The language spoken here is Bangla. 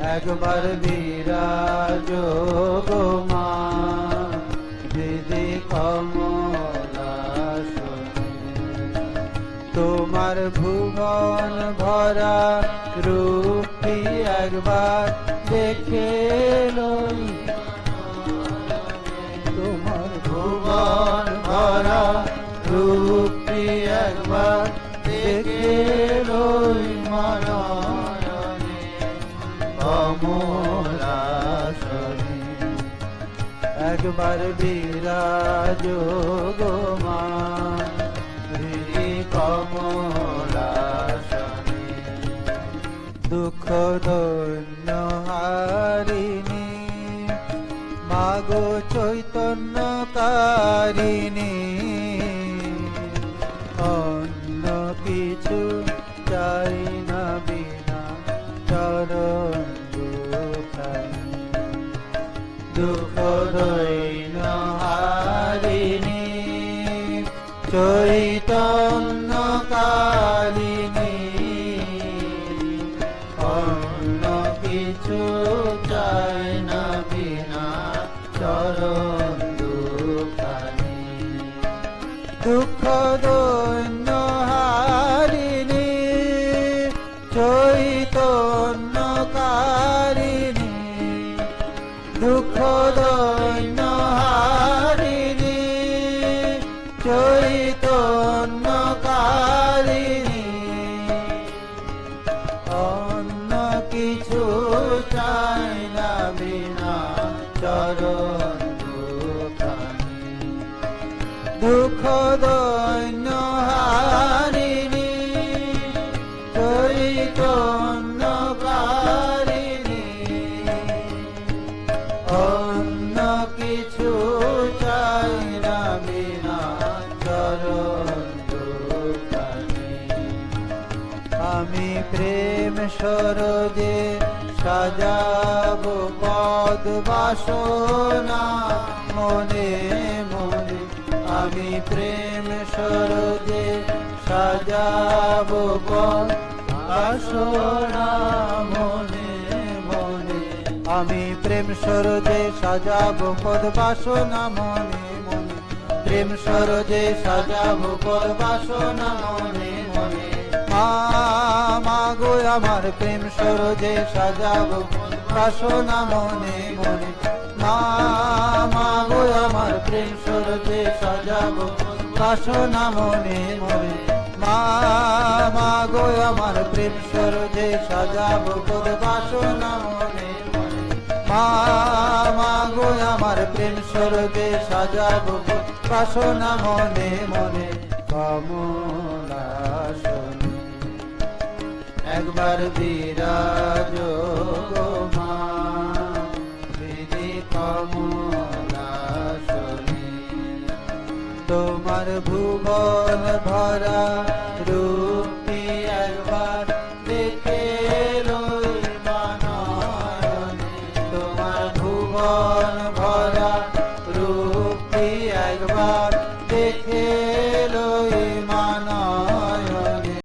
একবার বিরাজ দিদি কমলা তোমার ভুবন ভরা রূপটি একবার দেখে লই। কমলাসনে একবার বিরাজ গো মা কমলাসনে দুঃখ দৈন্য হারিণী মাগো চৈতন্য কারিণী অন্য কিছু দুঃখ দৈন্য হারিণী চৈতন্য কালিনী অন্য কিছু চাই না বিনা চরণ দুঃখ দৈন্য দুঃখ দৈন্য হারিণী চৈতন্য কারিণী। অন্য কিছু চাই না বিনা চরণ দুঃখ দৈন্য হারিণী চৈতন্য আমি প্রেম সরজে সাজাব পদ বাসনা। মনে মনে আমি প্রেম সরজে সাজাব পদ বাসনা। মনে মনে আমি প্রেম সরজে সাজাব পদ বাসনা। মনে মনে প্রেম সরজে সাজাব পদ বাসনা। মনে মনে আমার প্রেম সরজে সাজাব বাসনা মনে মনে। মা মা গো, আমার প্রেম সরজে সাজাব বাসনা মনে মনে। মা মা গো, আমার প্রেম সরজে সাজাব পদ বাসনা মনে মা মা গো, আমার প্রেম সরজে সাজাব বাসনা মনে মনে। কমলাসনে একবার বিরাজ মা হৃদি কমলাসনে তোমার ভুবন ভরা রূপ